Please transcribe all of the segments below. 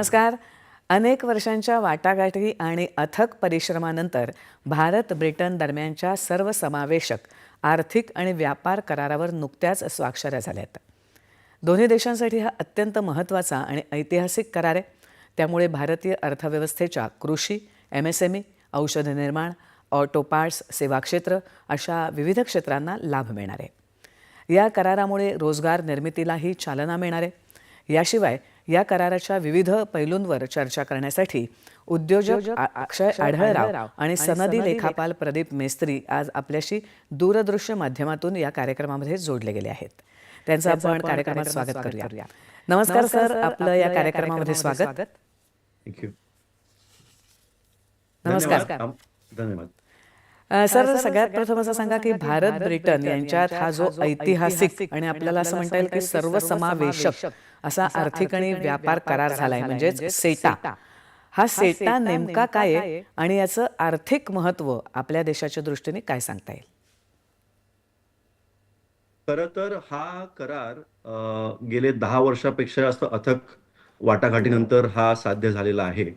नमस्कार. अनेक वर्षांच्या वाटाघाटी आणि अथक परिश्रमानंतर भारत ब्रिटन दरम्यानच्या सर्वसमावेशक आर्थिक आणि व्यापार करारावर नुकत्याच स्वाक्षऱ्या झाल्या आहेत दोन्ही देशांसाठी हा अत्यंत महत्त्वाचा आणि ऐतिहासिक करार आहे. त्यामुळे भारतीय अर्थव्यवस्थेच्या कृषी एम एस एम ई औषध निर्माण ऑटो पार्ट्स सेवा क्षेत्र अशा विविध क्षेत्रांना लाभ मिळणार आहे. या करारामुळे रोजगार निर्मितीलाही चालना मिळणार आहे. याशिवाय या कराराच्या विविध पैलूंवर चर्चा करण्यासाठी उद्योजक अक्षय आढळराव आणि सनदी लेखापाल प्रदीप मेस्त्री आज आपल्याशी दूरदृश्य माध्यमातून या कार्यक्रमामध्ये जोडले गेले आहेत. त्यांचं आपण कार्यक्रमात स्वागत करूया. नमस्कार सर आपलं या कार्यक्रमामध्ये स्वागत. नमस्कार. धन्यवाद. सर सगळ्यात प्रथम असं सांगा की भारत ब्रिटन यांच्यात हा जो ऐतिहासिक आणि आपल्याला असं म्हणता येईल की सर्वसमावेशक असा आर्थिक आणि व्यापार करार झालाय म्हणजेच सेटा. हा सेटा नेमका काय आहे आणि याचं आर्थिक महत्त्व आपल्या देशाच्या दृष्टीने काय सांगता येईल? खरं तर हा करार गेले दहा वर्षापेक्षा जास्त अथक वाटाघाटीनंतर हा साध्य झालेला आहे.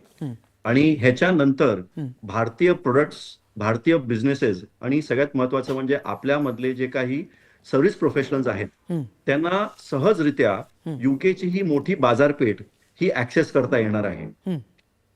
आणि ह्याच्यानंतर भारतीय प्रोडक्ट्स भारतीय बिझनेसेस आणि सगळ्यात महत्वाचं म्हणजे आपल्यामधले जे काही सर्व्हिस प्रोफेशनल्स आहेत त्यांना सहजरित्या युकेची ही मोठी बाजारपेठ ही ऍक्सेस करता येणार आहे.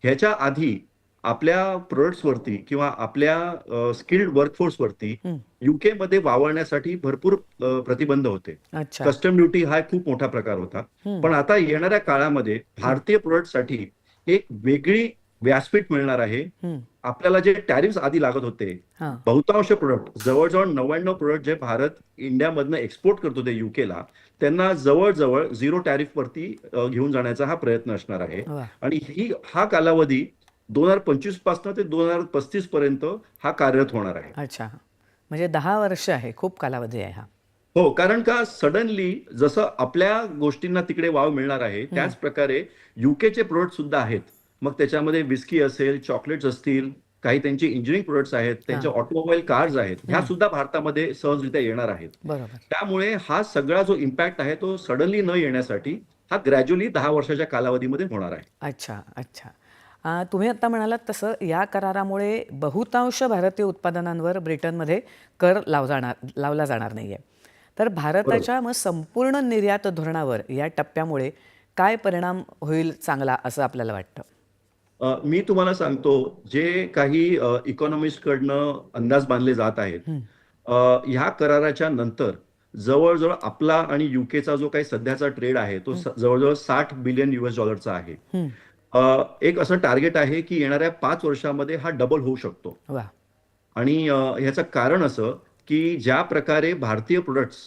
ह्याच्या आधी आपल्या प्रोडक्ट्स वरती किंवा आपल्या स्किल्ड वर्कफोर्स वरती युके मध्ये वावरण्यासाठी भरपूर प्रतिबंध होते. अच्छा. कस्टम ड्युटी हा खूप मोठा प्रकार होता. पण आता येणाऱ्या काळामध्ये भारतीय प्रोडक्टसाठी एक वेगळी व्यासपीठ मिळणार आहे. आपल्याला जे टॅरिफ आधी लागत होते बहुतांश प्रोडक्ट जवळजवळ नव्याण्णव प्रोडक्ट जे भारत इंडियामधनं एक्सपोर्ट करतो ते युकेला त्यांना जवळजवळ झिरो टॅरिफ वरती घेऊन जाण्याचा हा प्रयत्न असणार आहे. आणि ही हा कालावधी दोन हजार पंचवीसपासून ते दोन हजार पस्तीस पर्यंत हा कार्यरत होणार आहे. अच्छा. म्हणजे दहा वर्ष आहे खूप कालावधी आहे हा. हो कारण का सडनली जसं आपल्या गोष्टींना तिकडे वाव मिळणार आहे त्याच प्रकारे युकेचे प्रोडक्ट सुद्धा आहेत. मग त्याच्यामध्ये विस्की असेल चॉकलेट्स असतील काही त्यांची इंजिनिअरिंग प्रोडक्ट्स आहेत त्यांचे ऑटोमोबाईल कार्स आहेत ह्या सुद्धा भारतामध्ये सहजरित्या येणार आहेत. बरोबर. त्यामुळे हा सगळा जो इम्पॅक्ट आहे तो सडनली न येण्यासाठी हा ग्रॅज्युअली दहा वर्षाच्या कालावधीमध्ये होणार आहे. अच्छा अच्छा. तुम्ही आता म्हणालात तसं या करारामुळे बहुतांश भारतीय उत्पादनांवर ब्रिटनमध्ये कर लाव जाणार लावला जाणार नाही आहे तर भारताच्या मग संपूर्ण निर्यात धोरणावर या टप्प्यामुळे काय परिणाम होईल चांगला असं आपल्याला वाटतं? मी तुम्हाला सांगतो जे काही इकॉनॉमिस्ट कडनं अंदाज बांधले जात आहेत ह्या कराराच्या नंतर जवळजवळ आपला आणि युकेचा जो काही सध्याचा ट्रेड आहे तो जवळजवळ साठ बिलियन युएस डॉलरचा आहे. एक असं टार्गेट आहे की येणाऱ्या पाच वर्षामध्ये हा डबल होऊ शकतो. आणि ह्याचं कारण असं की ज्या प्रकारे भारतीय प्रोडक्ट्स.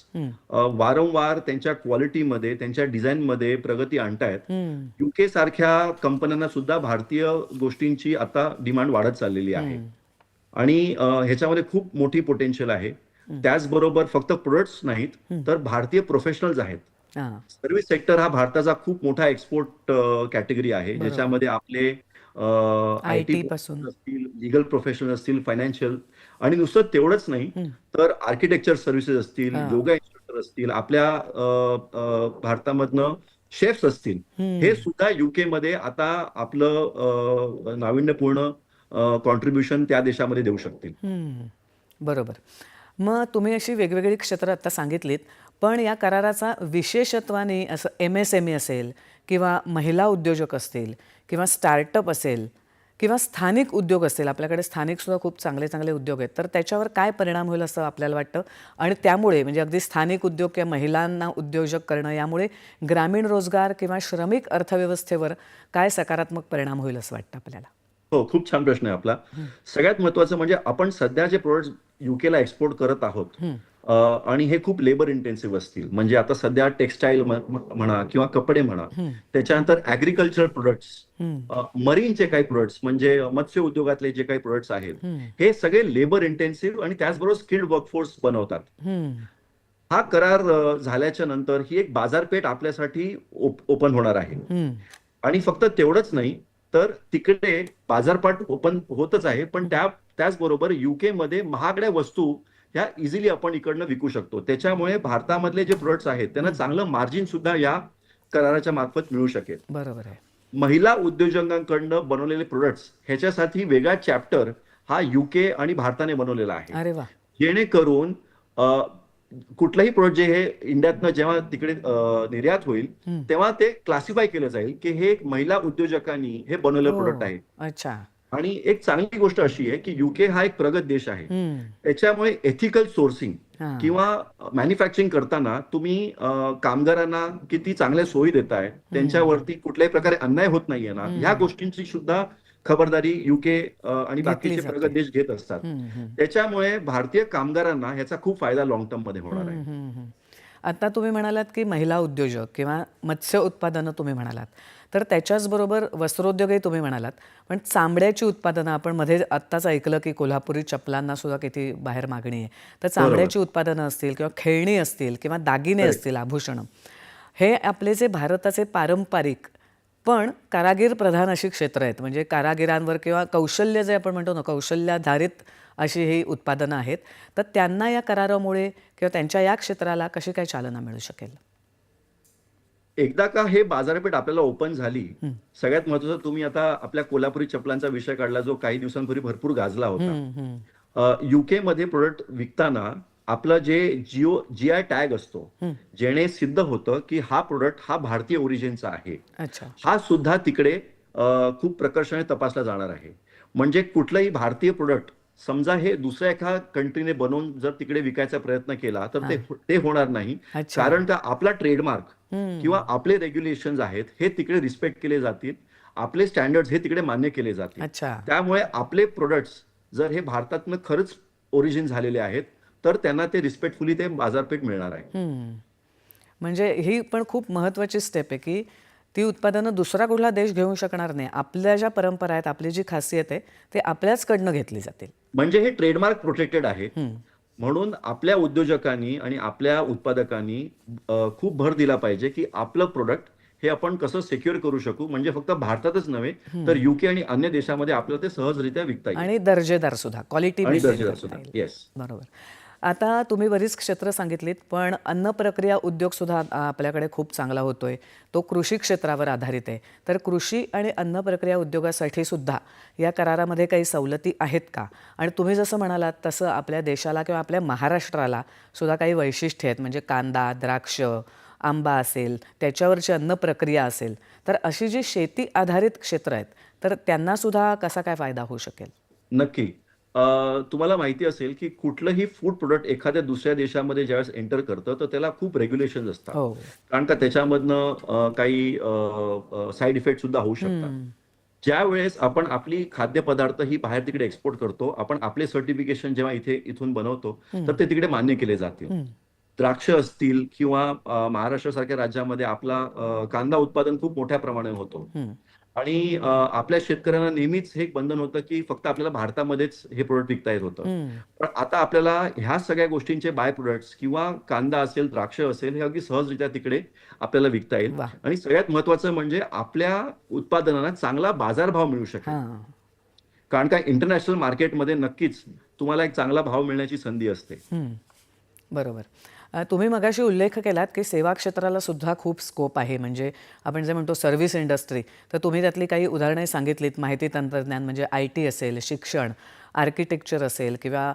वारंवार त्यांच्या क्वालिटीमध्ये त्यांच्या डिझाईनमध्ये प्रगती आणतायत. युके सारख्या कंपन्यांना सुद्धा भारतीय गोष्टींची आता डिमांड वाढत चाललेली आहे. आणि ह्याच्यामध्ये खूप मोठी पोटेन्शियल आहे. त्याचबरोबर फक्त प्रोडक्ट्स नाहीत तर भारतीय प्रोफेशनल्स आहेत. सर्व्हिस सेक्टर हा भारताचा खूप मोठा एक्सपोर्ट कॅटेगरी आहे ज्याच्यामध्ये आपले आय टी पासून. असतील लिगल प्रोफेशनल असतील फायनान्शियल आणि नुसतं तेवढंच नाही तर आर्किटेक्चर सर्व्हिसेस असतील योगा इन्स्ट्रक्टर असतील आपल्या भारतामधनं शेफ्स असतील हे सुद्धा युके मध्ये आता आपलं नाविन्यपूर्ण कॉन्ट्रीब्युशन त्या देशामध्ये देऊ शकतील. बरोबर. मग तुम्ही अशी वेगवेगळी क्षेत्र आता सांगितलीत पण या कराराचा विशेषत्वाने असं एम एस एम ई असेल किंवा महिला उद्योजक असतील किंवा स्टार्टअप असेल किंवा स्थानिक उद्योग असतील आपल्याकडे स्थानिक सुद्धा खूप चांगले चांगले उद्योग आहेत. तर त्याच्यावर काय परिणाम होईल असं आपल्याला वाटतं? आणि त्यामुळे म्हणजे अगदी स्थानिक उद्योग किंवा महिलांना उद्योजक करणं यामुळे ग्रामीण रोजगार किंवा श्रमिक अर्थव्यवस्थेवर काय सकारात्मक परिणाम होईल असं वाटतं आपल्याला? हो खूप छान प्रश्न आहे आपला. सगळ्यात महत्वाचं म्हणजे आपण सध्या जे प्रोडक्ट युकेला एक्सपोर्ट करत आहोत आणि हे खूप लेबर इंटेन्सिव्ह असतील. म्हणजे आता सध्या टेक्स्टाईल म्हणा किंवा कपडे म्हणा त्याच्यानंतर ऍग्रिकल्चर प्रोडक्ट्स मरीनचे काही प्रोडक्ट्स म्हणजे मत्स्य उद्योगातले जे काही प्रोडक्ट्स आहेत हे सगळे लेबर इंटेन्सिव्ह आणि त्याचबरोबर स्किल्ड वर्कफोर्स बनवतात. हा करार झाल्याच्यानंतर ही एक बाजारपेठ आपल्यासाठी ओपन होणार आहे. आणि फक्त तेवढंच नाही तर तिकडे बाजारपेठ ओपन होतच आहे पण त्या त्याचबरोबर युके मध्ये महागड्या वस्तू ह्या इझिली आपण इकडनं विकू शकतो. त्याच्यामुळे भारतामधले जे प्रोडक्ट्स आहेत त्यांना चांगलं मार्जिन सुद्धा या कराराच्या मार्फत मिळू शकेल. बरोबर आहे. महिला उद्योजकांकडनं बनवलेले प्रोडक्ट्स ह्याच्यासाठी वेगळा चॅप्टर हा युके आणि भारताने बनवलेला आहे. जेणेकरून कुठलंही प्रोडक्ट जे हे इंडियातनं जेव्हा तिकडे निर्यात होईल. तेव्हा ते क्लासिफाय केलं जाईल की हे महिला उद्योजकांनी हे बनवलेलं हो. प्रोडक्ट आहे. अच्छा. आणि एक चांगली गोष्ट अशी आहे की युके हा एक प्रगत देश आहे. त्याच्यामुळे एथिकल सोर्सिंग. किंवा मॅन्युफॅक्चरिंग करताना तुम्ही कामगारांना किती चांगल्या सोयी देताय त्यांच्यावरती कुठल्याही प्रकारे अन्याय होत नाहीये ना ह्या गोष्टींची सुद्धा खबरदारी युके आणि बाकीचे. प्रगत देश घेत असतात. त्याच्यामुळे भारतीय कामगारांना ह्याचा खूप फायदा लॉंग टर्ममध्ये होणार आहे. आता तुम्ही म्हणालात की महिला उद्योजक किंवा मत्स्य उत्पादनं तुम्ही म्हणालात तर त्याच्याचबरोबर वस्त्रोद्योगही तुम्ही म्हणालात. पण चांबड्याची उत्पादनं आपण मध्ये आत्ताच ऐकलं की कोल्हापुरी चपलांना सुद्धा किती बाहेर मागणी आहे. तर चांबड्याची उत्पादनं असतील किंवा खेळणी असतील किंवा दागिने असतील आभूषणं. हे आपले जे भारताचे पारंपरिक पण कारागीर प्रधान अशी क्षेत्र आहेत. म्हणजे कारागिरांवर किंवा कौशल्य जे आपण म्हणतो ना कौशल्याधारित अशी ही उत्पादनं आहेत. तर त्यांना या करारामुळे किंवा त्यांच्या या क्षेत्राला कशी काय चालना मिळू शकेल? एकदा का हे बाजारपेठ आपल्याला ओपन झाली सगळ्यात महत्वाचं तुम्ही आता आपल्या कोल्हापुरी चपलांचा विषय काढला जो काही दिवसांपूर्वी भरपूर गाजला होता. युके मध्ये प्रोडक्ट विकताना आपलं जे जिओ जी आय टॅग असतो जेणे सिद्ध होतं की हा प्रोडक्ट हा भारतीय ओरिजिनचा आहे. हा सुद्धा तिकडे खूप प्रकर्षाने तपासला जाणार आहे. म्हणजे कुठलंही भारतीय प्रोडक्ट समजा हे दुसऱ्या एका कंट्रीने बनवून जर तिकडे विकायचा प्रयत्न केला तर ते ते होणार नाही. कारण का आपला ट्रेडमार्क किंवा आपले रेग्युलेशन आहेत हे तिकडे रिस्पेक्ट केले जातील. आपले स्टँडर्ड हे तिकडे मान्य केले जातील. त्यामुळे आपले प्रोडक्ट्स जर हे भारतातनं खरंच ओरिजिन झालेले आहेत तर त्यांना ते रिस्पेक्टफुली ते बाजारपेठ मिळणार आहे. म्हणजे ही पण खूप महत्त्वाची स्टेप आहे की ती उत्पादनं दुसरा कुठला देश घेऊ शकणार नाही. आपल्या ज्या परंपरा आहेत आपली जी खासियत आहे ते आपल्याचकडनं घेतली जातील. म्हणजे हे ट्रेडमार्क प्रोटेक्टेड आहे. म्हणून आपल्या उद्योजकांनी आणि आपल्या उत्पादकांनी खूप भर दिला पाहिजे की आपलं प्रोडक्ट हे आपण कसं सिक्युअर करू शकू? म्हणजे फक्त भारतातच नव्हे तर युके आणि अन्य देशामध्ये आपल्याला ते सहजरित्या विकता येईल. आणि दर्जेदार सुद्धा क्वालिटी आणि दर्जेदार सुद्धा. येस बरोबर. आता तुम्ही बरीच क्षेत्र सांगितलीत पण अन्न प्रक्रिया उद्योग सुद्धा आपल्याकडे खूप चांगला होतोय. तो कृषी क्षेत्रावर आधारित आहे. तर कृषी आणि अन्न प्रक्रिया उद्योगासाठी सुद्धा या करारामध्ये काही सवलती आहेत का? आणि तुम्ही जसं म्हणालात तसं आपल्या देशाला किंवा आपल्या महाराष्ट्राला सुद्धा काही वैशिष्ट्य आहेत. म्हणजे कांदा द्राक्ष आंबा असेल त्याच्यावरची अन्न प्रक्रिया असेल. तर अशी जी शेती आधारित क्षेत्र आहेत तर त्यांना सुद्धा कसा काय फायदा होऊ शकेल? नक्की. तुम्हाला माहिती असेल की कुठलंही फूड प्रोडक्ट एखाद्या दुसऱ्या देशामध्ये ज्यावेळेस एंटर करतं तर त्याला खूप रेग्युलेशन असतात. हो. कारण का त्याच्यामधनं काही साईड इफेक्ट सुद्धा होऊ शकतात. ज्या वेळेस आपण आपली खाद्यपदार्थ ही बाहेर तिकडे एक्सपोर्ट करतो आपण आपले सर्टिफिकेशन जेव्हा इथे इथून बनवतो तर ते तिकडे मान्य केले जातील. द्राक्ष असतील किंवा अ, महाराष्ट्रासारख्या राज्यामध्ये आपला कांदा उत्पादन खूप मोठ्या प्रमाणात होतो. आणि आपल्या शेतकऱ्यांना नेहमीच हे एक बंधन होतं की फक्त आपल्याला भारतामध्येच हे प्रोडक्ट विकता येत होतं. पण आता आपल्याला ह्या सगळ्या गोष्टींचे बाय प्रोडक्ट्स किंवा कांदा असेल द्राक्ष असेल हे अगदी सहजरित्या तिकडे आपल्याला विकता येईल. आणि सगळ्यात महत्वाचं म्हणजे आपल्या उत्पादनांना चांगला बाजारभाव मिळू शकेल कारण का इंटरनॅशनल मार्केटमध्ये नक्कीच तुम्हाला एक चांगला भाव मिळण्याची संधी असते. बरोबर तुम्ही मगाशी उल्लेख केलात की सेवा क्षेत्राला सुद्धा खूप स्कोप आहे. म्हणजे आपण जे म्हणतो सर्व्हिस इंडस्ट्री तर तुम्ही त्यातली काही उदाहरणे सांगितलीत. माहिती तंत्रज्ञान म्हणजे आय टी असेल शिक्षण आर्किटेक्चर असेल किंवा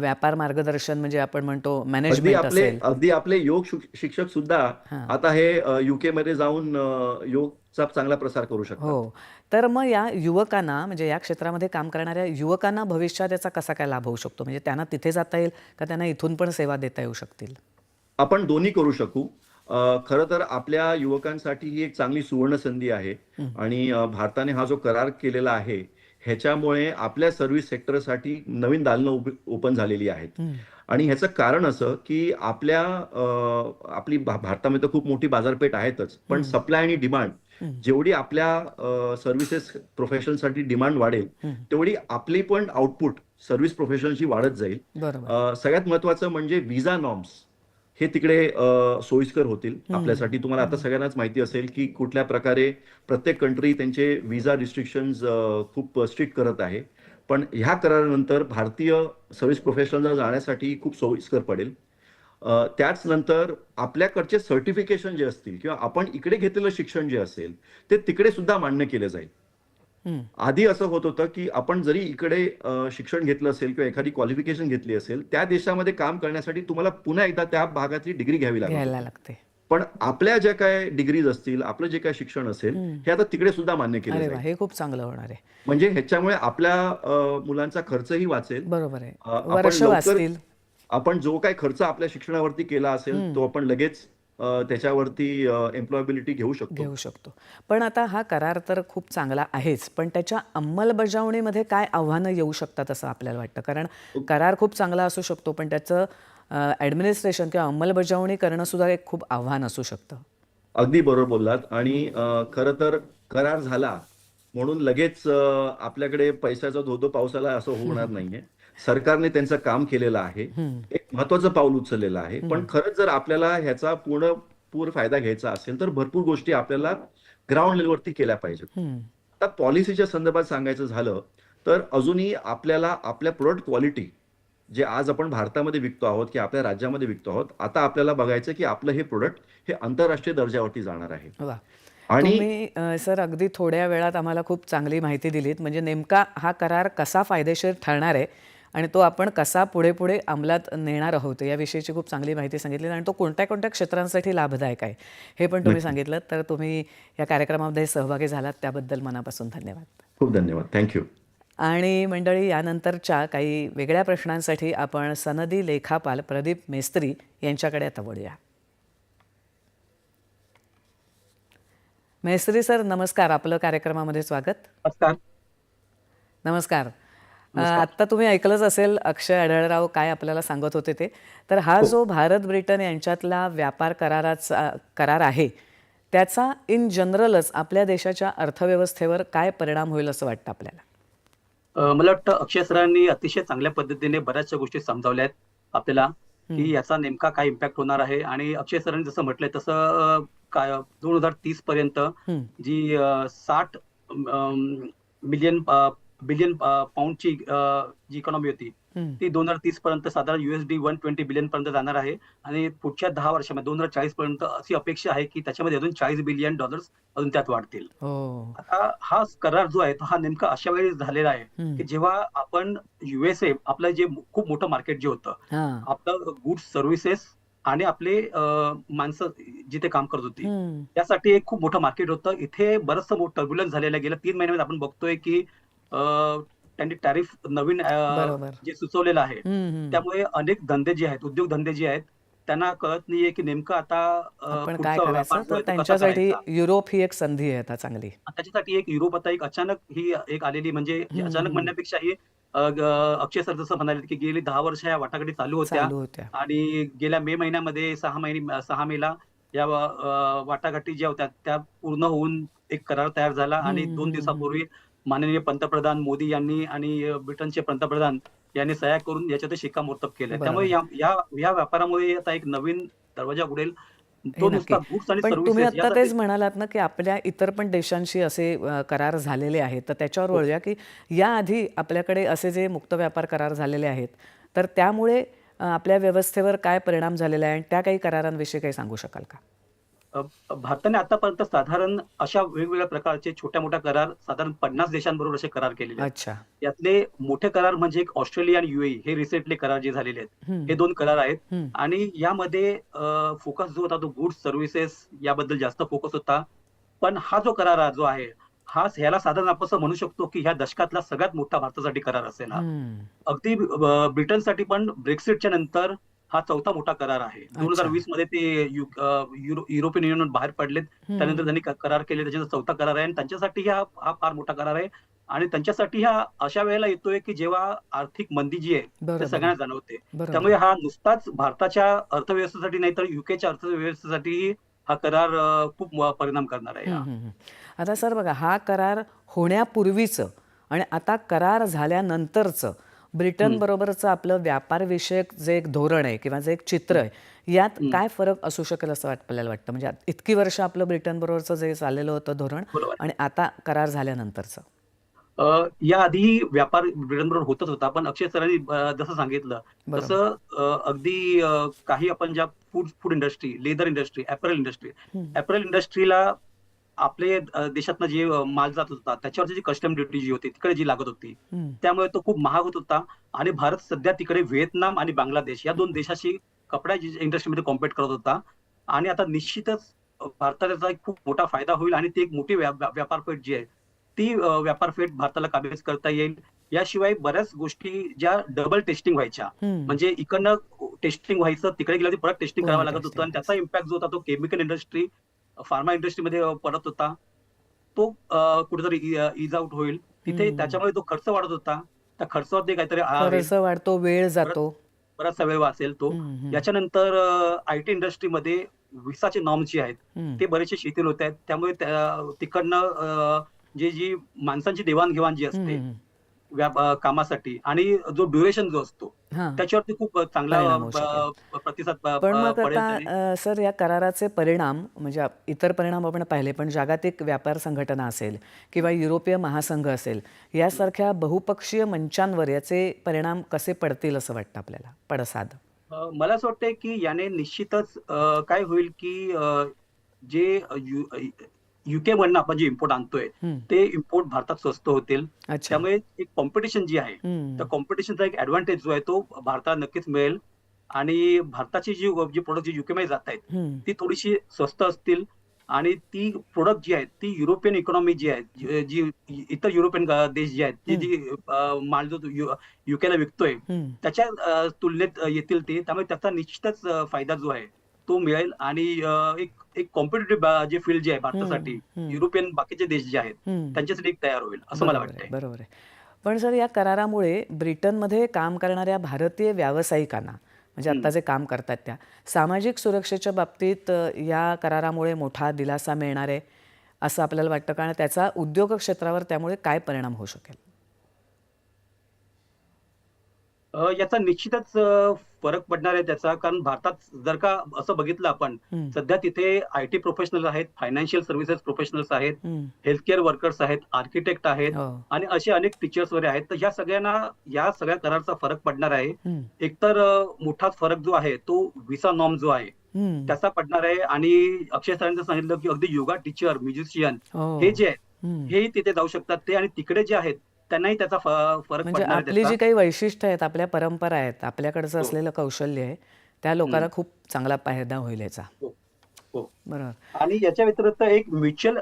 व्यापार मार्गदर्शन म्हणजे आपण म्हणतो मॅनेजमेंट आपले असेल. अगदी आपले योग शिक- शिक्षक सुद्धा आता हे युके मध्ये जाऊन योगचा चांगला प्रसार करू शकतात. हो. तर मग या युवकांना म्हणजे या क्षेत्रामध्ये काम करणाऱ्या युवकांना भविष्यात याचा कसा काय लाभ होऊ शकतो? म्हणजे त्यांना तिथे जाता येईल का त्यांना इथून पण सेवा देता येऊ शकतील? आपण दोन्ही करू शकू. खरं तर आपल्या युवकांसाठी ही एक चांगली सुवर्ण संधी आहे आणि भारताने हा जो करार केलेला आहे ह्याच्यामुळे आपल्या सर्व्हिस सेक्टरसाठी नवीन दालनं ओपन झालेली आहेत. आणि ह्याचं कारण असं की आपल्या आपली भारतामध्ये तर खूप मोठी बाजारपेठ आहेतच. पण सप्लाय आणि डिमांड जेवढी आपल्या सर्व्हिसेस प्रोफेशनसाठी डिमांड वाढेल तेवढी आपली पण आउटपुट सर्व्हिस प्रोफेशनची वाढत जाईल. सगळ्यात महत्वाचं म्हणजे विजा नॉर्म्स. हे तिकडे सोयीस्कर होतील आपल्यासाठी. तुम्हाला आता सगळ्यांनाच माहिती असेल की कुठल्या प्रकारे प्रत्येक कंट्री त्यांचे विजा रिस्ट्रिक्शन्स खूप स्ट्रिक्ट करत आहे. पण ह्या करारानंतर भारतीय सर्व्हिस प्रोफेशनल जाण्यासाठी खूप सोयीस्कर पडेल. त्याच नंतर आपल्याकडचे सर्टिफिकेशन जे असतील किंवा आपण इकडे घेतलेलं शिक्षण जे असेल ते तिकडे सुद्धा मान्य केलं जाईल. आधी असं होत होतं की आपण जरी इकडे शिक्षण घेतलं असेल किंवा एखादी क्वालिफिकेशन घेतली असेल त्या देशामध्ये काम करण्यासाठी तुम्हाला पुन्हा एकदा त्या भागातली डिग्री घ्यावी लागते. पण आपल्या ज्या काय डिग्रीज असतील आपलं जे काय शिक्षण असेल हं. आता तिकडे सुद्धा मान्य केलं हे खूप चांगलं होणार आहे. म्हणजे ह्याच्यामुळे आपल्या मुलांचा खर्चही वाचेल. बरोबर आहे. आपण जो काय खर्च आपल्या शिक्षणावरती केला असेल. तो आपण लगेच त्याच्यावरती एम्प्लॉयबिलिटी घेऊ शकतो. घेऊ शकतो. पण आता हा करार तर खूप चांगला आहेच. पण त्याच्या अंमलबजावणीमध्ये काय आव्हानं येऊ शकतात असं आपल्याला वाटतं? कारण करार खूप चांगला असू शकतो पण त्याचं ॲडमिनिस्ट्रेशन किंवा अंमलबजावणी करणं सुद्धा एक खूप आव्हान असू शकतं. अगदी बरोबर बोललात. आणि खरं तर करार झाला म्हणून लगेच आपल्याकडे पैशाचा धोधो पावसाला असं होणार नाहीये. सरकारने त्यांचं काम केलेलं आहे. एक महत्वाचं पाऊल उचललेलं आहे. पण खरंच जर आपल्याला ह्याचा पूर्ण पूर फायदा घ्यायचा असेल तर भरपूर गोष्टी आपल्याला ग्राउंड लेवलवरती केल्या पाहिजेत. आता पॉलिसीच्या संदर्भात सांगायचं झालं तर अजूनही आपल्याला आपल्या प्रोडक्ट क्वालिटी जे आज आपण भारतामध्ये विकतो आहोत की आपल्या राज्यामध्ये विकतो आहोत आता आपल्याला बघायचं की आपलं हे प्रोडक्ट हे आंतरराष्ट्रीय दर्जावरती जाणार आहे. आणि सर अगदी थोड्या वेळात आम्हाला खूप चांगली माहिती दिलीत. म्हणजे नेमका हा करार कसा फायदेशीर ठरणार आहे आणि तो आपण कसा पुढे पुढे अंमलात नेणार आहोत याविषयीची खूप चांगली माहिती सांगितली आणि तो कोणत्या कोणत्या क्षेत्रांसाठी लाभदायक आहे हे पण तुम्ही सांगितलं. तर तुम्ही या कार्यक्रमामध्ये सहभागी झालात. त्याबद्दल मनापासून धन्यवाद. खूप धन्यवाद. थँक्यू आणि मंडळी यानंतरच्या काही वेगळ्या प्रश्नांसाठी आपण सनदी लेखापाल प्रदीप मेस्त्री यांच्याकडे आता वळूया. मेस्त्री सर नमस्कार. आपलं कार्यक्रमामध्ये स्वागत. नमस्कार. नमस्कार. आत्ता तुम्ही ऐकलंच असेल अक्षय आढळराव काय आपल्याला सांगत होते ते. तर हा जो भारत ब्रिटन यांच्यातला व्यापार कराराचा करार आहे त्याचा इन जनरलच आपल्या देशाच्या अर्थव्यवस्थेवर काय परिणाम होईल असं वाटतं आपल्याला? मला वाटतं अक्षय सरांनी अतिशय चांगल्या पद्धतीने बऱ्याचशा गोष्टी समजावल्या आहेत आपल्याला की याचा नेमका काय इम्पॅक्ट होणार आहे. आणि अक्षय सरांनी जसं म्हटलंय तसं काय दोन हजार तीस पर्यंत हं. जी साठ मिलियन बिलियन पाऊंडची अ, जी इकॉनॉमी होती. ती दोन हजार तीस पर्यंत साधारण युएसडी वन ट्वेंटी बिलियन पर्यंत जाणार आहे आणि पुढच्या दहा वर्षामध्ये दोन हजार चाळीस पर्यंत अशी अपेक्षा आहे की त्याच्यामध्ये अजून चाळीस बिलियन डॉलर्स अजून त्यात वाढतील हो आता हा करार जो आहे तो हा नेमका अशा वेळी झालेला आहे. की जेव्हा आपण युएसए आपलं जे खूप मोठं मार्केट जे होतं आपलं गुड्स सर्व्हिसेस आणि आपले माणसं जिथे काम करत होती हं. यासाठी एक खूप मोठं मार्केट होतं इथे बरंचसं टर्ब्युलन्स झालेलं गेल्या तीन महिन्यामध्ये आपण बघतोय की त्यांनी टॅरिफ नवीन. जे सुचवलेलं आहे. त्यामुळे अनेक धंदे जे आहेत उद्योग धंदे जे आहेत त्यांना कळत नाहीये की नेमकं आता काय करायचं त्यांच्यासाठी. युरोप ही एक संधी आहे आता चांगली त्याच्यासाठी एक युरोप आता एक अचानक ही एक आलेली म्हणजे. अचानक म्हणण्यापेक्षा ही अक्षय सर जसं म्हणाले की गेली दहा वर्ष या वाटाघाटी चालू होत्या आणि गेल्या मे महिन्यामध्ये सहा महिने सहा मेला या वाटाघाटी ज्या होत्या त्या पूर्ण होऊन एक करार तयार झाला आणि दोन दिवसापूर्वी माननीय पंतप्रधान मोदी यांनी आणि ब्रिटनचे पंतप्रधान यांनी सह्या करून याच्यात शिक्कामोर्तब केलं. त्यामुळे या व्यापारामुळे आता एक नवीन दरवाजा आणि पण तुम्ही आता तेच म्हणालात ना की आपल्या इतर पण देशांशी असे करार झालेले आहेत. तर त्याच्यावर हो. वळूया की याआधी आपल्याकडे असे जे मुक्त व्यापार करार झालेले आहेत तर त्यामुळे आपल्या व्यवस्थेवर काय परिणाम झालेला आहे आणि त्या काही करारांविषयी काही सांगू शकाल का? भारताने आतापर्यंत साधारण अशा वेगवेगळ्या प्रकारचे छोट्या मोठ्या करार साधारण पन्नास देशांबरोबर असे करार केलेले आहेत यातले मोठे करार म्हणजे एक ऑस्ट्रेलिया आणि युएई हे रिसेंटली करार जे झालेले आहेत. हे दोन करार आहेत. आणि यामध्ये फोकस जो होता तो गुड्स सर्व्हिसेस याबद्दल जास्त फोकस होता पण हा जो करार जो आहे हा ह्याला साधारण आपण असं म्हणू शकतो की ह्या दशकातला सगळ्यात मोठा भारतासाठी करार असेल हा. अगदी ब्रिटनसाठी पण ब्रेक्सिटच्या नंतर हा चौथा मोठा करार आहे. दोन हजार. वीसमध्ये ते युरोपियन युनियन बाहेर पडलेत. त्यानंतर त्यांनी करार केले. त्याच्याचा चौथा करार आहे. आणि त्यांच्यासाठी हा हा फार मोठा करार आहे. आणि त्यांच्यासाठी हा अशा वेळेला येतोय की जेव्हा आर्थिक मंदी जी आहे ते सगळ्यांना जाणवते. त्यामुळे हा नुसताच भारताच्या अर्थव्यवस्थेसाठी नाही तर युकेच्या अर्थव्यवस्थेसाठी हा करार खूप परिणाम करणार आहे. आता सर बघा हा करार होण्यापूर्वीचं आणि आता करार झाल्यानंतरचं ब्रिटन बरोबरचं आपलं व्यापारविषयक जे एक धोरण आहे किंवा जे एक चित्र आहे यात काय फरक असू शकेल असं आपल्याला वाटतं? म्हणजे इतकी वर्ष आपलं ब्रिटन बरोबरचं जे चाललेलं होतं धोरण बरोबर. आणि आता करार झाल्यानंतरचं. अ, याआधी व्यापार ब्रिटनबरोबर होतच होता पण अक्षय सरांनी जसं सांगितलं बरोबर. तसं अगदी काही आपण ज्या food food industry leather industry apparel industry. Apparel इंडस्ट्रीला आपले देशातनं जे माल जात होता त्याच्यावरची जी कस्टम ड्युटी जी होती तिकडे जी लागत होती. त्यामुळे तो खूप महाग होत होता आणि भारत सध्या तिकडे व्हिएतनाम आणि बांगलादेश या दोन देशाशी कपडा इंडस्ट्रीमध्ये कॉम्पिट करत होता आणि आता निश्चितच भारताला त्याचा एक खूप मोठा फायदा होईल आणि ती एक मोठी व्या- व्या- व्यापारपेठ जी आहे ती व्यापारपेठ भारताला काबीज करता येईल याशिवाय बऱ्याच गोष्टी ज्या डबल टेस्टिंग व्हायच्या. म्हणजे इकडनं टेस्टिंग व्हायचं तिकडे गेलं परत टेस्टिंग पुन्हा करावं लागत होतं आणि त्याचा इम्पॅक्ट जो होता तो केमिकल इंडस्ट्री फार्मा इंडस्ट्रीमध्ये पडत होता. तो कुठेतरी इज आउट होईल. तिथे. त्याच्यामुळे जो खर्च वाढत होता. त्या खर्चावरती काहीतरी वाढतो वेळ जातो. बराचसा वेळ वाचेल तो. याच्यानंतर आय टी इंडस्ट्रीमध्ये विसाचे नॉर्म्स जे आहेत. ते बरेचसे शिथिल होत आहेत. त्यामुळे त्या- तिकडनं जे जी माणसांची देवाणघेवाण जी असते कामासाठी आणि जो ड्युरेशन जो असतो त्याच्यावरती खूप चांगला प्रतिसाद पण मग आता सर या कराराचे परिणाम म्हणजे इतर परिणाम आपण पाहिले पण जागतिक व्यापार संघटना असेल किंवा युरोपीय महासंघ असेल यासारख्या बहुपक्षीय मंचांवर याचे परिणाम कसे पडतील असं वाटतं आपल्याला? पडसाद. मला असं वाटतंय की याने निश्चितच काय होईल की जे युके मधनं आपण जे इम्पोर्ट आणतोय. ते इम्पोर्ट भारतात स्वस्त होतील त्यामुळे एक कॉम्पिटिशन जी आहे. त्या कॉम्पिटिशनचा एक ऍडव्हान्टेज जो आहे तो भारताला नक्कीच मिळेल आणि भारताची जी जी प्रोडक्ट जी युके मध्ये जात आहेत. ती थोडीशी स्वस्त असतील आणि ती प्रोडक्ट जी आहेत ती युरोपियन इकॉनॉमी जी आहे जी- इतर युरोपियन देश जे आहेत ती जी माल जो युकेला विकतोय. त्याच्या तुलनेत येतील ते त्यामुळे त्याचा निश्चितच फायदा जो आहे तो मिळेल आणि एक एक कॉम्पिटेटिव्ह जे फील्ड जे आहे भारतासाठी. युरोपियन बाकीचे देश जे आहेत. त्यांच्यासाठी एक तयार होईल असं मला वाटतंय. बरोबर आहे. पण सर या करारामुळे ब्रिटनमध्ये काम करणाऱ्या भारतीय व्यावसायिकांना म्हणजे आता जे काम करतात त्या सामाजिक सुरक्षेच्या बाबतीत या करारामुळे मोठा दिलासा मिळणार आहे असं आपल्याला वाटतं? कारण त्याचा उद्योग क्षेत्रावर त्यामुळे काय परिणाम होऊ शकेल? याचा निश्चितच फरक पडणार आहे त्याचा कारण भारतात जर का असं बघितलं आपण. सध्या तिथे आय टी प्रोफेशनल आहेत फायनान्शियल सर्व्हिसेस प्रोफेशनल्स आहेत. हेल्थकेअर वर्कर्स आहेत आर्किटेक्ट आहेत हो आणि असे अनेक टीचर्स वगैरे आहेत तर या सगळ्यांना या सगळ्या कराराचा फरक पडणार आहे. एकतर मोठाच फरक जो आहे तो विसा नॉर्म जो आहे. त्याचा पडणार आहे आणि अक्षय सरांचं सांगितलं की अगदी योगा टीचर म्युझिशियन हो. हे जे आहेत हम्म. हेही तिथे जाऊ शकतात ते आणि तिकडे जे आहेत त्यांनाही त्याचा फरक म्हणजे आपली जी. काही वैशिष्ट्य आहेत आपल्या परंपरा आहेत आपल्याकडचं हो. असलेलं कौशल्य आहे त्या लोकांना खूप चांगला फायदा होईल याचा हो. हो. बरोबर आणि याच्या व्यतिरिक्त एक म्युच्युअल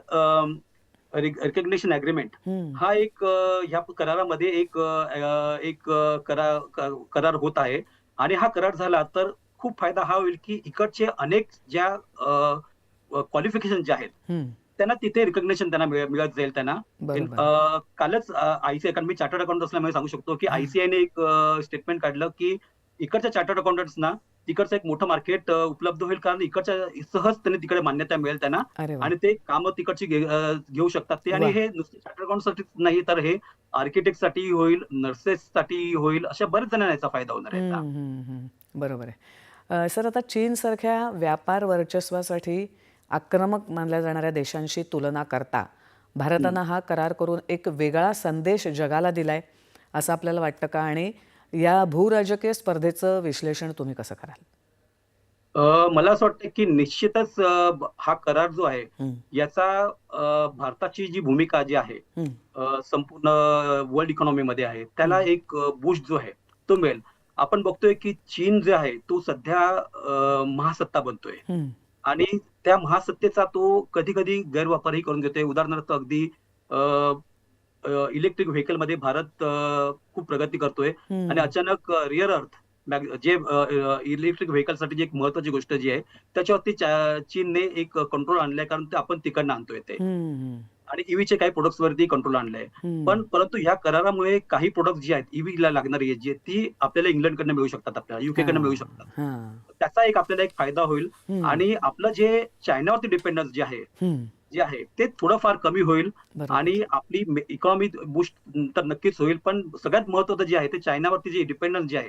रिकग्नेशन अग्रीमेंट. हा एक ह्या करारामध्ये एक एक अ, करा क- करार होत आहे आणि हा करार झाला तर खूप फायदा हा होईल की इकडचे अनेक ज्या क्वालिफिकेशन जे आहेत. त्यांना तिथे रिकग्नेशन त्यांना मिळ- मिळत जाईल त्यांना. कालच आयसीआय कारण मी चार्टर्ड अकाउंट असल्यामुळे सांगू शकतो की. आयसीआयने एक स्टेटमेंट काढलं की इकडच्या चार्टर्ड अकाउंटंट्सना तिकडचं एक मोठं मार्केट उपलब्ध होईल कारण इकडच्या सहज त्यांनी तिकडे मान्यता मिळेल त्यांना. आणि ते कामं तिकडची घेऊ शकतात ते. आणि. हे नुसते चार्टर्ड अकाउंटसाठी नाही तर हे आर्किटेक्टसाठी होईल नर्सेस साठी होईल अशा बरेच जणांना याचा फायदा होणार आहे. बरोबर आहे. सर आता चीनसारख्या व्यापार वर्चस्वासाठी आक्रमक मानल्या जाणाऱ्या देशांशी तुलना करता. भारतानं हा करार करून एक वेगळा संदेश जगाला दिलाय असं आपल्याला वाटतं का? आणि या भूराजकीय स्पर्धेचं विश्लेषण तुम्ही कसं कराल? मला असं वाटतं की निश्चितच हा करार जो आहे याचा भारताची जी भूमिका जी आहे संपूर्ण वर्ल्ड इकॉनॉमीमध्ये आहे त्याला एक बूस्ट जो आहे तो मिळेल. आपण बघतोय की चीन जे आहे तो सध्या महासत्ता बनतोय. आणि त्या महासत्तेचा तो कधी कधी गैरवापरही करून घेतोय. उदाहरणार्थ अगदी इलेक्ट्रिक व्हेकलमध्ये भारत खूप प्रगती करतोय. आणि अचानक रिअर अर्थ जे इलेक्ट्रिक व्हेकलसाठी जी एक महत्वाची गोष्ट जी आहे त्याच्यावरती चीनने एक कंट्रोल आणलाय कारण ते आपण तिकडनं आणतोय ते. आणि ईव्हीचे काही प्रोडक्ट्स वरती कंट्रोल आणलंय. पण परंतु ह्या करारामुळे काही प्रोडक्ट जे आहेत ईव्ही ला लागणारी जी ती आपल्याला इंग्लंडकडनं मिळू शकतात आपल्याला युके कडनं मिळू शकतात. त्याचा एक आपल्याला एक फायदा होईल. आणि आपलं जे चायनावरती डिपेंडन्स जे आहे जे आहे ते थोडंफार कमी होईल. आणि आपली इकॉनॉमी बुस्ट तर नक्कीच होईल पण सगळ्यात महत्वाचं जे आहे ते चायनावरती जे डिपेंडन्स जे आहे.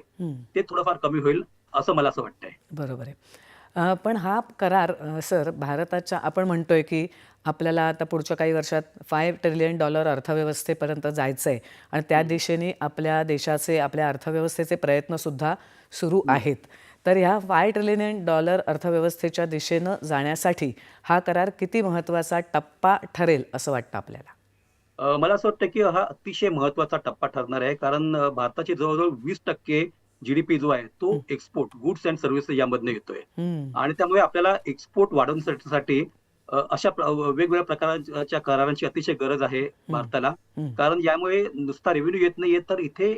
ते थोडंफार कमी होईल असं मला असं वाटतंय. बरोबर आहे. पण हा करार सर भारताच्या आपण म्हणतोय की आपल्याला आता पुढच्या काही वर्षात फाईव्ह ट्रिलियन डॉलर अर्थव्यवस्थेपर्यंत जायचं आहे आणि त्या दिशेने आपल्या देशाचे आपल्या अर्थव्यवस्थेचे प्रयत्नसुद्धा सुरू आहेत. तर ह्या फाय ट्रिलियन डॉलर अर्थव्यवस्थेच्या दिशेनं जाण्यासाठी हा करार किती महत्त्वाचा टप्पा ठरेल असं वाटतं आपल्याला? मला असं वाटतं की हा अतिशय महत्त्वाचा टप्पा ठरणार आहे. कारण भारताची जवळजवळ वीस टक्के जीडीपी जो आहे तो एक्सपोर्ट गुड्स अँड सर्व्हिसेस यामधनं येतोय. आणि त्यामुळे आपल्याला एक्सपोर्ट वाढवण्यासाठी अशा वेगवेगळ्या प्रकारच्या करारांची अतिशय गरज आहे भारताला. कारण यामुळे नुसता रेव्हेन्यू येत नाहीये तर इथे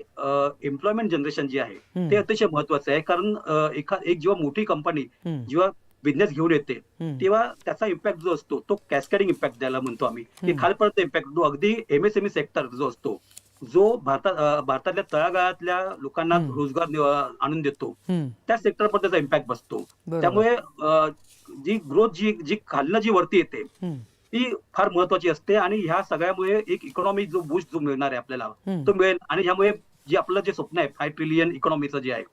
एम्प्लॉयमेंट जनरेशन जे आहे. ते अतिशय महत्वाचं आहे कारण अ, एखा एक जेव्हा मोठी कंपनी जेव्हा बिझनेस घेऊन येते. तेव्हा त्याचा इम्पॅक्ट जो असतो तो कॅस्केडिंग इम्पॅक्ट द्यायला म्हणतो आम्ही की. खालपर्यंत इम्पॅक्ट जो अगदी एमएसएमई सेक्टर जो असतो जो भारतात भारतातल्या तळागाळातल्या लोकांना. रोजगार आणून देतो त्या सेक्टरवर त्याचा इम्पॅक्ट बसतो. त्यामुळे जी ग्रोथ जी जी खालनं जी वरती येते ती फार महत्वाची असते आणि ह्या सगळ्यामुळे एक इकॉनॉमिक जो बूस्ट जो मिळणार आहे आपल्याला. तो मिळेल आणि ह्यामुळे जे आपलं जे स्वप्न आहे फाय ट्रिलियन इकॉनॉमीचं जे आहे.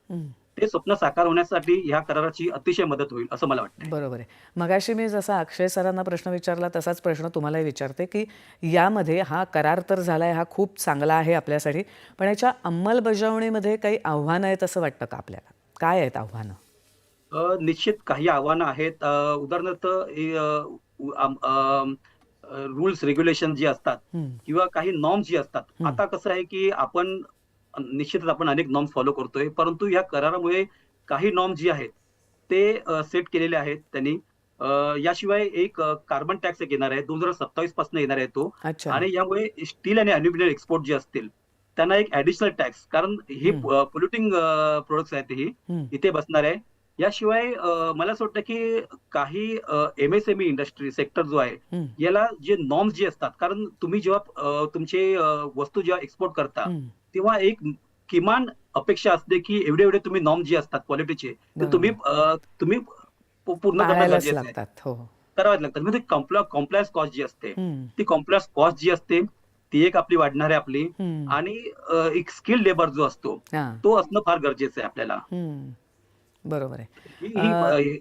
ते स्वप्न साकार होण्यासाठी ह्या कराराची अतिशय मदत होईल असं मला वाटतं बरोबर आहे. मगाशी मी जसा अक्षय सरांना प्रश्न विचारला तसाच प्रश्न तुम्हालाही विचारते की यामध्ये हा करार तर झाला आहे हा खूप चांगला आहे आपल्यासाठी पण याच्या अंमलबजावणीमध्ये काही आव्हानं आहेत असं वाटतं का आपल्याला? काय आहेत आव्हानं? निश्चित काही आव्हानं आहेत. उदाहरणार्थ रूल्स रेग्युलेशन जे असतात किंवा काही नॉर्म्स जे असतात. आता कसं आहे की आपण निश्चितच आपण अनेक नॉर्म्स फॉलो करतोय. परंतु या करारामुळे काही नॉर्म्स जे आहेत ते सेट केलेले आहेत त्यांनी. याशिवाय एक कार्बन टॅक्स एक येणार आहे. दोन हजार सत्तावीसपासून येणार आहे तो. आणि यामुळे स्टील आणि अल्युमिनियम एक्सपोर्ट जे असतील त्यांना एक ऍडिशनल टॅक्स कारण हे. पोल्युटिंग प्रोडक्ट्स आहेत ही इथे बसणार आहे. याशिवाय मला असं वाटतं की काही एमएसएमई इंडस्ट्री सेक्टर जो आहे याला जे नॉर्म्स जे असतात कारण तुम्ही जेव्हा तुमचे वस्तू जेव्हा एक्सपोर्ट करता तेव्हा एक किमान अपेक्षा असते की एवढे एवढे तुम्ही नॉर्म जे असतात क्वालिटीचे ते. तुम्ही तुम्ही पूर्ण करणं गरजेचं आहे हो. करावंच लागतात म्हणजे कॉम्प्लायन्स कॉस्ट जी असते ती कॉम्प्लायन्स कॉस्ट जी असते ती एक आपली वाढणार आहे आपली आणि एक स्किल लेबर जो असतो तो असणं फार गरजेचं आहे आपल्याला. बरोबर आहे.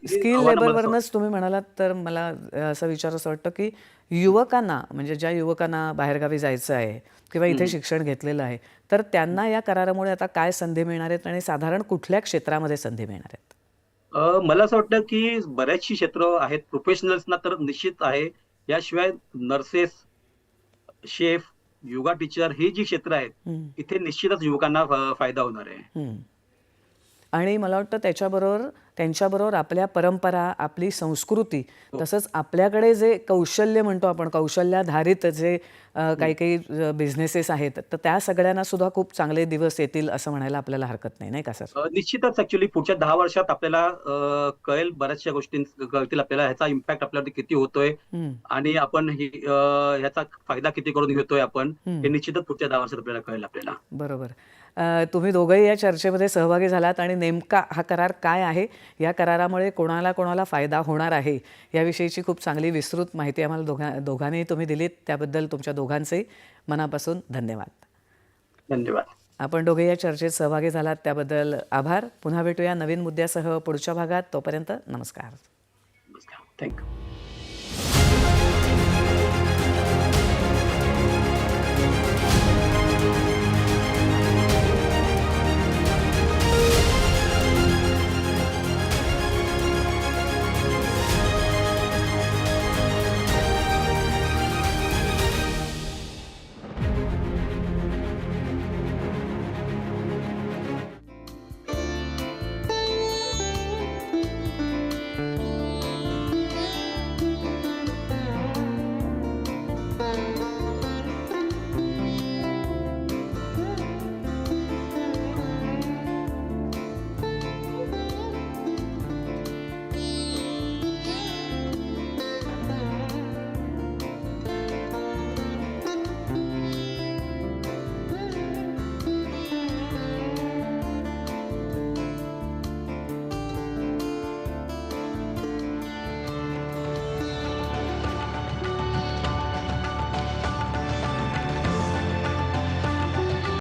स्किल लेबरवरनच तुम्ही म्हणालात तर मला असं विचार असं वाटतं की युवकांना म्हणजे ज्या युवकांना बाहेरगावी जायचं आहे किंवा इथे शिक्षण घेतलेलं आहे तर त्यांना या करारामुळे आता काय संधी मिळणार आहेत आणि साधारण कुठल्या क्षेत्रामध्ये संधी मिळणार आहेत? मला असं वाटतं की बऱ्याचशी क्षेत्र आहेत. प्रोफेशनल्सना तर निश्चित आहे. याशिवाय नर्सेस शेफ योगा टीचर ही जी क्षेत्र आहेत इथे निश्चितच युवकांना फायदा होणार आहे. आणि मला वाटतं त्याच्याबरोबर त्यांच्याबरोबर आपल्या परंपरा आपली संस्कृती तसंच आपल्याकडे जे कौशल्य म्हणतो आपण कौशल्याधारित जे काही काही बिझनेसेस आहेत तर त्या सगळ्यांना सुद्धा खूप चांगले दिवस येतील असं म्हणायला आपल्याला हरकत नाही नाही का सर? निश्चितच ऍक्च्युली पुढच्या दहा वर्षात आपल्याला कळेल बऱ्याचशा गोष्टी कळतील आपल्याला ह्याचा इम्पॅक्ट आपल्यावरती किती होतोय आणि आपण ह्याचा फायदा किती करून घेतोय आपण. हे निश्चितच पुढच्या दहा वर्षात आपल्याला कळेल आपल्याला. बरोबर. तुम्ही दोघंही या चर्चेमध्ये सहभागी झालात आणि नेमका हा करार काय आहे? या करारामुळे कोणाला कोणाला फायदा होणार आहे? याविषयीची खूप चांगली विस्तृत माहिती आम्हाला दोघा दोघांनीही तुम्ही दिलीत. त्याबद्दल तुमच्या दोघांचेही मनापासून धन्यवाद. धन्यवाद. आपण दोघे या चर्चेत सहभागी झालात. त्याबद्दल आभार. पुन्हा भेटूया नवीन मुद्द्यासह पुढच्या भागात. तोपर्यंत नमस्कार. थँक्यू